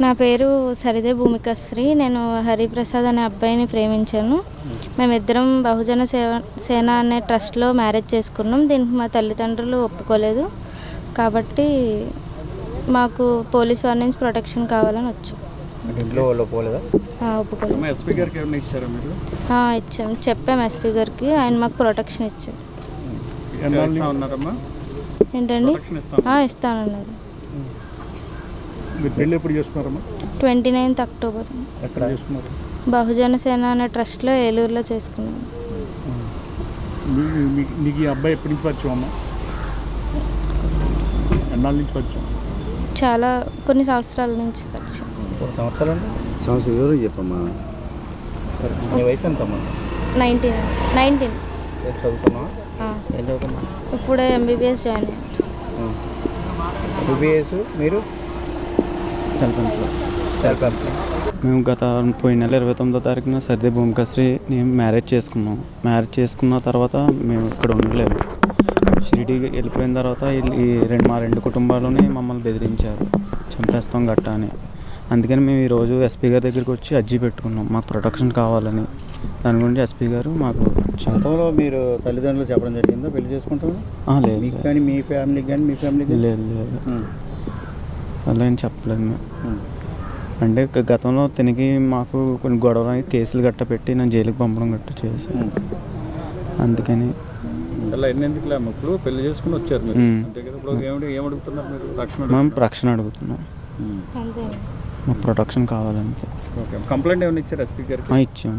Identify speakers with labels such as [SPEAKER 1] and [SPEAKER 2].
[SPEAKER 1] నా పేరు సరిదే భూమికశ్రీ నేను హరిప్రసాద్ అనే అబ్బాయిని ప్రేమించాను. మేమిద్దరం బహుజన సేవ సేన అనే ట్రస్ట్లో మ్యారేజ్ చేసుకున్నాం. దీనికి మా తల్లిదండ్రులు ఒప్పుకోలేదు. కాబట్టి మాకు పోలీస్ వారి నుంచి ప్రొటెక్షన్ కావాలని వచ్చాం.
[SPEAKER 2] అంటే ఇంట్లో వాళ్ళు పోలేదా
[SPEAKER 1] ఆ, ఒప్పుకోలేదు.
[SPEAKER 3] అమ్మ ఎస్పీ గారికి ఏమైనా ఇచ్చారా మీరు?
[SPEAKER 1] ఆ, ఇచ్చాం. చెప్పాం ఎస్పీ గారికి. ఆయన మాకు ప్రొటెక్షన్ ఇచ్చారు.
[SPEAKER 3] ఉన్నారమ్మా
[SPEAKER 1] ఏంటండి?
[SPEAKER 3] ప్రొటెక్షన్ ఇస్తాం.
[SPEAKER 1] ఆ, ఇస్తానన్నారు.
[SPEAKER 3] మీరు పెళ్ళి ఎప్పుడు చేసుకున్నారమ్మా?
[SPEAKER 1] Twenty ninth October.
[SPEAKER 3] ఎక్కడ చేసుకున్నారు?
[SPEAKER 1] బహుజన సేన అనే ట్రస్ట్లో ఏలూరులో చేసుకున్నాం.
[SPEAKER 3] మీ- మీ- నీకు ఈ అబ్బాయి ఎప్పటి నుంచి పరిచయం అమ్మా? ఎన్నాళ్ళ నుంచి పరిచయం?
[SPEAKER 1] చాలా కొన్ని సంవత్సరాల నుంచి
[SPEAKER 2] సంవత్సరాలు సంవత్సరం ఎవరు చెప్పమ్మా? సరే నీ వయసు ఎంతమ్మా?
[SPEAKER 1] Nineteen nineteen.
[SPEAKER 2] ఏం చదువుతున్నావా? ఏం చదువుతున్నా
[SPEAKER 1] ఇప్పుడే ఎంబీబీఎస్ జాయిన్ అయ్యాను.
[SPEAKER 2] మీరు?
[SPEAKER 4] Self employ.
[SPEAKER 2] Self employ.
[SPEAKER 4] మేము గత పోయిన నెల ఇరవై తొమ్మిదో తారీఖున సర్దే భూమికశ్రీ నేను మ్యారేజ్ చేసుకున్నాం. మ్యారేజ్ చేసుకున్న తర్వాత మేము ఇక్కడ ఉండలేదు షిరిడి వెళ్ళిపోయిన తర్వాత ఈ రెండు మా రెండు కుటుంబాలని మమ్మల్ని బెదిరించారు. చంపేస్తాం గట్ట అని. అందుకని మేము ఈరోజు ఎస్పీ గారి దగ్గరికి వచ్చి అర్జీ పెట్టుకున్నాం. మాకు ప్రొటెక్షన్ కావాలని. దాని గురించి ఎస్పీ గారు మాకు
[SPEAKER 2] గతంలో మీరు తల్లిదండ్రులు చెప్పడం జరిగిందా?
[SPEAKER 4] పెళ్ళి
[SPEAKER 2] మీకు
[SPEAKER 4] లేదు.
[SPEAKER 2] కానీ మీ ఫ్యామిలీకి కానీ మీ ఫ్యామిలీకి?
[SPEAKER 4] లేదు లేదు. అలా ఏం చెప్పలేదు మేము అంటే గతంలో తిరిగి మాకు కొన్ని గొడవలు కేసులు గట్ట పెట్టి నేను జైలుకి పంపడం గట్ట చేసి అందుకని
[SPEAKER 3] ఇప్పుడు పెళ్ళి చేసుకుని వచ్చారు మీరు.
[SPEAKER 4] మ్మ్.
[SPEAKER 3] అంతే కదా ఇప్పుడు ఏమిటి ఏమడుగుతున్నారు మీరు? రక్షణ
[SPEAKER 4] మేము? రక్షణ అడుగుతున్నాం.
[SPEAKER 1] అంతే.
[SPEAKER 4] మాకు ప్రొటెక్షన్ కావాలంటే
[SPEAKER 3] ఓకే. కంప్లైంట్ ఏమైనా ఇచ్చారు ఎస్పీ గారికి
[SPEAKER 4] ఇచ్చాం.